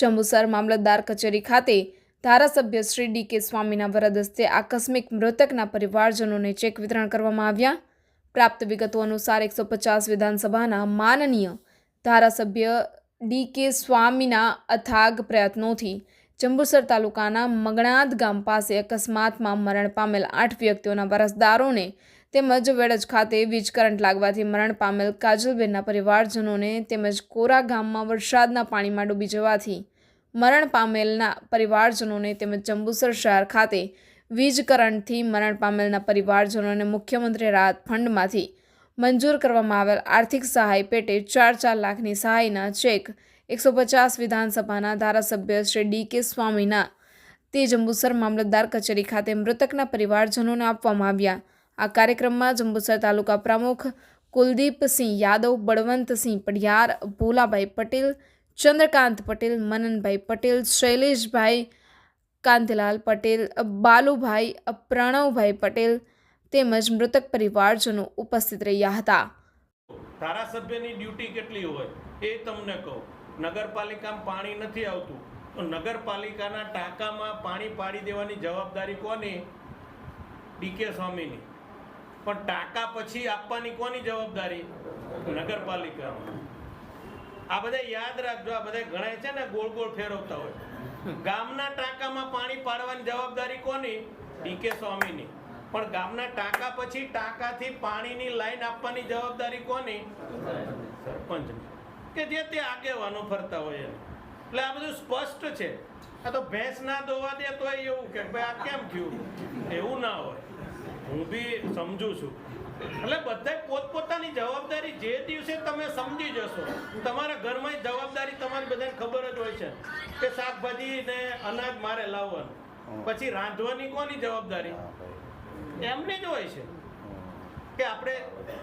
જંબુસર મામલતદાર કચેરી ખાતે ધારાસભ્ય શ્રી ડી કે સ્વામીના વરદ હસ્તે આકસ્મિક મૃતકના પરિવારજનોને ચેક વિતરણ કરવામાં આવ્યા. પ્રાપ્ત વિગતો અનુસાર એકસો પચાસ વિધાનસભાના માનનીય ધારાસભ્ય ડી કે સ્વામીના અથાગ પ્રયત્નોથી જંબુસર તાલુકાના મગણાદ ગામ પાસે અકસ્માતમાં મરણ પામેલ આઠ વ્યક્તિઓના વારસદારોને તેમજ વેડજ ખાતે વીજ કરંટ લાગવાથી મરણ પામેલ કાજલબેનના પરિવારજનોને તેમજ કોરા ગામમાં વરસાદના પાણીમાં ડૂબી જવાથી મરણ પામેલના પરિવારજનોને તેમજ જંબુસર શહેર ખાતે વીજ કરંટથી મરણ પામેલના પરિવારજનોને મુખ્યમંત્રી રાહત ફંડમાંથી મંજૂર કરવામાં આવેલ આર્થિક સહાય પેટે ચાર ચાર લાખની સહાયના ચેક એકસો પચાસ વિધાનસભાના ધારાસભ્ય શ્રી ડી કે સ્વામીના તે જંબુસર મામલતદાર કચેરી ખાતે મૃતકના પરિવારજનોને આપવામાં આવ્યા. આ કાર્યક્રમમાં જંબુસર તાલુકા પ્રમુખ કુલદીપસિંહ યાદવ, બળવંતસિંહ પઢિયાર, ભોલાભાઈ પટેલ ચંદ્રકાંત પટેલ મનનભાઈ પટેલ શૈલેષભાઈ કાંતિલાલ પટેલ બાલુભાઈ પ્રણવભાઈ પટેલ તેમજ મૃતક પરિવારજનો ઉપસ્થિત રહ્યા હતા. ધારાસભ્યની ડ્યુટી કેટલી હોય એ તમને કહું. નગરપાલિકામાં પાણી નથી આવતું. તો નગરપાલિકાના ટાંકામાં પાણી પાડી દેવાની જવાબદારી કોની? ડીકે સ્વામીની. પણ ટાંકા પછી આપવાની કોની જવાબદારી? નગરપાલિકાની આ બધા યાદ રાખજો, આ બધા ઘણા છે ને, ગોળ ગોળ ફેરવતા હોય. ગામના ટાંકામાં પાણી પાડવાની જવાબદારી કોની? ડીકે સ્વામીની. પણ ગામના ટાંકા પછી ટાંકાથી પાણીની લાઈન આપવાની જવાબદારી કોની? સરપંચ કે જે તે આગેવાનો ફરતા હોય એને. એટલે આ બધું સ્પષ્ટ છે. આ તો ભેંસ ના દોવા દે તો એવું કે, ભાઈ, આ કેમ થયું? એવું ના હોય. હું બી સમજુ છું. એટલે બધા પોતપોતાની જવાબદારી જે દિવસે તમે સમજી જશો તમારા ઘરમાં જવાબદારી તમારી બધાને ખબર જ હોય છે કે શાકભાજી ને અનાજ મારે લાવવાનું. પછી રાંધવાની કોની જવાબદારી? એમની જ હોય છે. કે આપણે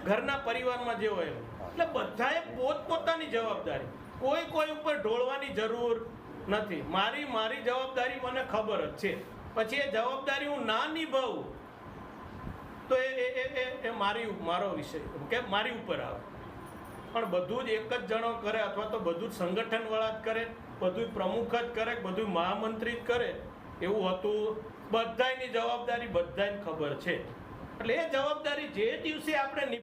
ઘરના પરિવારમાં જે હોય એટલે બધાએ પોતપોતાની જવાબદારી. કોઈ કોઈ ઉપર ઢોળવાની જરૂર નથી. મારી મારી જવાબદારી મને ખબર જ છે. પછી એ જવાબદારી હું ના નિભાવું. તો એ એ એ એ મારી મારો વિષય. કે મારી ઉપર આવે. પણ બધું જ એક જ જણો કરે અથવા તો બધું જ સંગઠનવાળા જ કરે, બધું પ્રમુખ જ કરે, બધું મહામંત્રી જ કરે, એવું હતું. બધાની જવાબદારી બધાને ખબર છે. એટલે એ જવાબદારી જે દિવસે આપણે